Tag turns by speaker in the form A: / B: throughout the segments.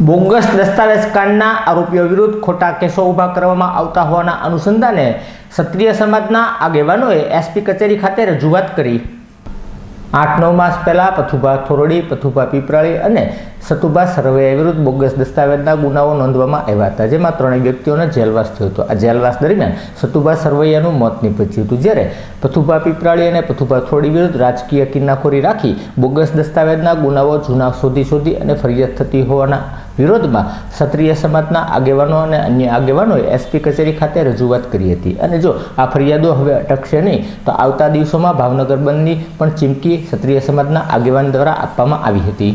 A: Bogus દસ્તાવેજ કાંડના આરોપીઓ વિરુદ્ધ ખોટા કેસો ઊભા કરવામાં આવતા હોવાના અનુસંધાને ક્ષત્રિય સમાજના આગેવાનોએ એસપી કચેરી ખાતે રજૂઆત કરી. આઠ નવ માસ પહેલાં પથુભા થોરડી, પથુભા પીપરાળી અને સતુભા સરવૈયા વિરુદ્ધ બોગસ દસ્તાવેજના ગુનાઓ નોંધવામાં આવ્યા હતા, જેમાં ત્રણેય વ્યક્તિઓને જેલવાસ થયો હતો. આ જેલવાસ દરમિયાન સતુભા સરવૈયાનું મોત નીપજ્યું હતું, જ્યારે પથુભા પીપરાળી અને પથુભા થોરડી વિરુદ્ધ રાજકીય કિન્નાખોરી રાખી બોગસ દસ્તાવેજના ગુનાઓ જૂના શોધી શોધી અને ફરિયાદ થતી હોવાના વિરોધમાં ક્ષત્રિય સમાજના આગેવાનો અને અન્ય આગેવાનોએ એસપી કચેરી ખાતે રજૂઆત કરી હતી. અને જો આ ફરિયાદો હવે અટકશે નહીં, તો આવતા દિવસોમાં ભાવનગર બંધની પણ ચીમકી ક્ષત્રિય સમાજના આગેવાન દ્વારા આપવામાં આવી હતી.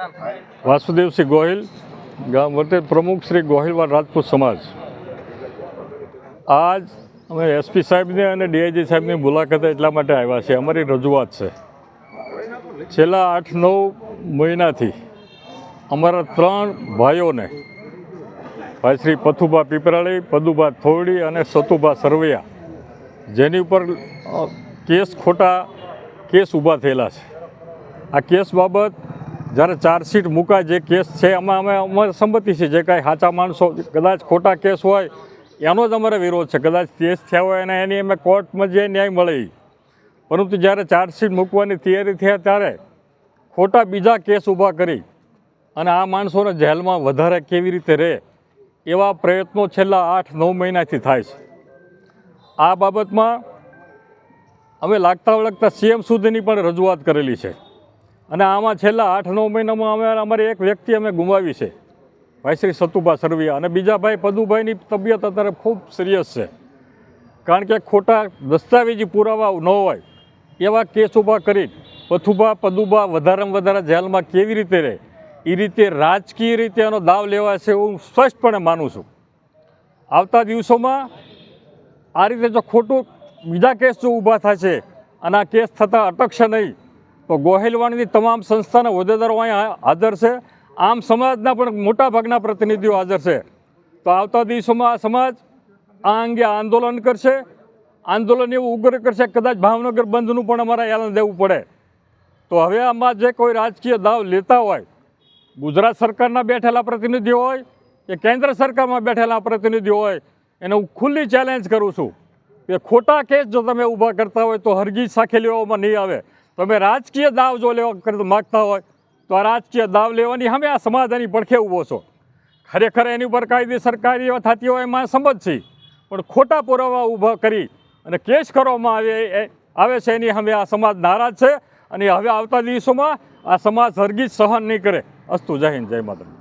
B: વાસુદેવસિંહ ગોહિલ, ગામ વર્તેજ પ્રમુખ શ્રી ગોહિલવાડ રાજપૂત સમાજ. આજ અમે એસપી સાહેબને અને ડીઆઈજી સાહેબની મુલાકાતે એટલા માટે આવ્યા છે અમારી રજૂઆત છે. છેલ્લા આઠ નવ મહિનાથી અમારા ત્રણ ભાઈઓને ભાઈ શ્રી પથુભા પીપરાળી, પદુભા થોડી અને સતુભા સરવૈયા જેની ઉપર કેસ ખોટા કેસ ઊભા થયેલા છે. આ કેસ બાબત જ્યારે ચાર્જશીટ મૂકાય જે કેસ છે એમાં અમે અમારી સંમતિ છે. જે કાંઈ સાચા માણસો, કદાચ ખોટા કેસ હોય, એનો જ અમારે વિરોધ છે. કદાચ કેસ થયા હોય અને એની અમે કોર્ટમાં જે ન્યાય મળે. પરંતુ જ્યારે ચાર્જશીટ મૂકવાની તૈયારી થયા ત્યારે ખોટા બીજા કેસ ઊભા કરી અને આ માણસોને જેલમાં વધારે કેવી રીતે રહે, એવા પ્રયત્નો છેલ્લા આઠ નવ મહિનાથી થાય છે. આ બાબતમાં અમે લાગતા વળગતા સીએમ સુધીની પણ રજૂઆત કરેલી છે. અને આમાં છેલ્લા આઠ નવ મહિનામાં અમે અમારી એક વ્યક્તિ અમે ગુમાવી છે, ભાઈ શ્રી સતુભા સરવિયા. અને બીજા ભાઈ પદુભાઈની તબિયત અત્યારે ખૂબ સિરિયસ છે. કારણ કે ખોટા દસ્તાવેજી પુરાવા ન હોય, એવા કેસ ઊભા કરી પથુભા, પદુભા વધારેમાં વધારે જેલમાં કેવી રીતે રહે? એ રીતે રાજકીય રીતે એનો દાવ લેવા છે હું સ્પષ્ટપણે માનું છું. આવતા દિવસોમાં આ રીતે જો ખોટું બીજા કેસ જો ઊભા થશે અને આ કેસ થતાં અટકશે નહીં ગોહિલવાણીની તમામ સંસ્થાના હોદ્દેદારો અહીંયા હાજર છે. આમ સમાજના પણ મોટા ભાગના પ્રતિનિધિઓ હાજર છે. તો આવતા દિવસોમાં આ સમાજ આ અંગે આંદોલન કરશે. આંદોલન એવું ઉગ્ર કરશે કદાચ ભાવનગર બંધનું પણ અમારે એલાન દેવું પડે. તો હવે આમાં જે કોઈ રાજકીય દાવ લેતા હોય, ગુજરાત સરકારના બેઠેલા પ્રતિનિધિઓ હોય કે કેન્દ્ર સરકારમાં બેઠેલા પ્રતિનિધિઓ હોય, એને હું ખુલ્લી ચેલેન્જ કરું છું. કે ખોટા કેસ જો તમે ઊભા કરતા હોય તો હરગીજ સાખેલીઓમાં નહીં આવે. તમે રાજકીય દાવ જો લેવા માગતા હોય, તો આ રાજકીય દાવ લેવાની અમે આ સમાજ એની પડખે ઊભો છો. ખરેખર એની ઉપર કાયદેસર કાર્ય થતી હોય એમાં સમજ છે. પણ ખોટા પુરાવા ઊભા કરી અને કેસ કરવામાં આવે આવે છે એની અમે આ સમાજ નારાજ છે. અને હવે આવતા દિવસોમાં આ સમાજ હરગીજ સહન નહીં કરે. અસ્તુ, જય હિન્દ, જય માતા